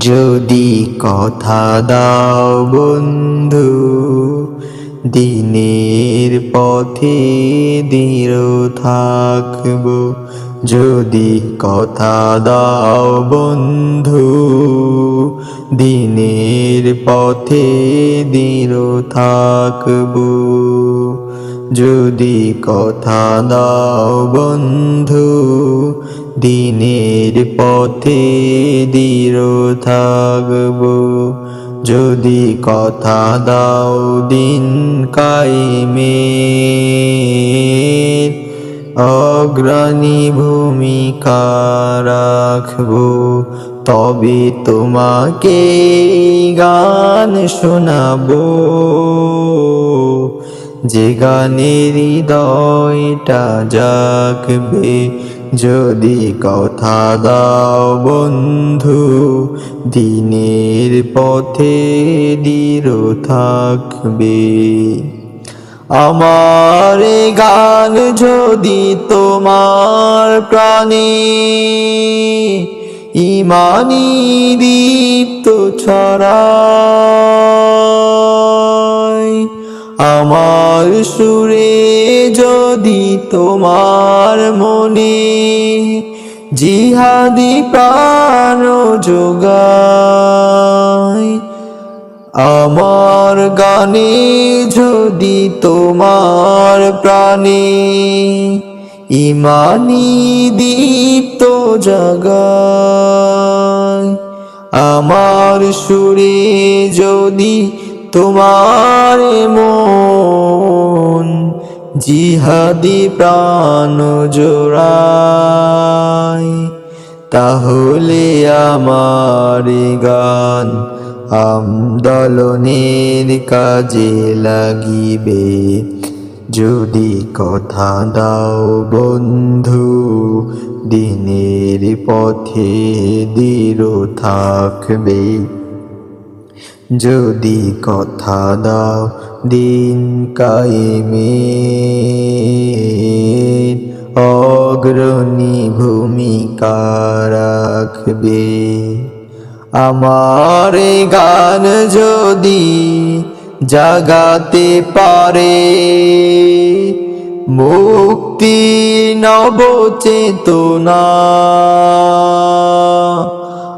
যদি কথা দাও বন্ধু, দিনের পথে দৃঢ় থাকব। যদি কথা দাও বন্ধু, দিনের পথে দৃঢ় থাকব। যদি কথা দাও বন্ধু দিনের পথে দৃঢ় থাকব। যদি কথা দাও দিন কায়েমে অগ্রণী ভূমিকা রাখব। তবে তোমাকে গান শোনাবো। যে গানের হৃদয়টা জাগবে যদি কথা দাও বন্ধু, দিনের পথে দৃঢ় থাকবে। আমার গান যদি তোমার প্রাণে ইমানি দীপ্ত ছড়ায় সুরে যদি তোমার মনে জিহাদি প্রাণ যোগায়, আমার গানে যদি তোমার প্রাণে ইমানি দীপ্ত জাগায়, আমার সুরে যদি তোমার মন জিহাদি প্রাণ জোড়ায়, তাহলে আমার গান আন্দোলনের কাজে লাগিবে। যদি কথা দাও বন্ধু, দিনের পথে দৃঢ় থাকবে। যদি কথা দাও দিন কায়েমে। অগ্রণী ভূমিকা রাখবে। আমার গান যদি জাগাতে পারে, মুক্তি নব চেতনা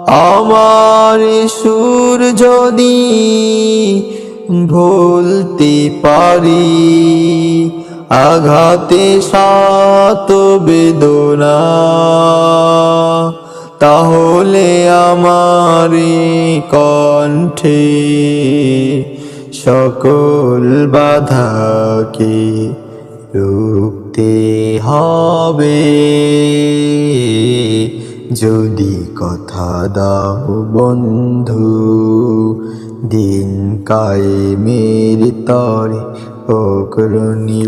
আমার সুর যদি ভুলতে পারি, আঘাতে সাত বেদনা, তাহলে আমার কণ্ঠে সকল বাধাকে রুখতে হবে। যদি কথা দাও বন্ধু দিন কায়েমের তরে অগ্রণী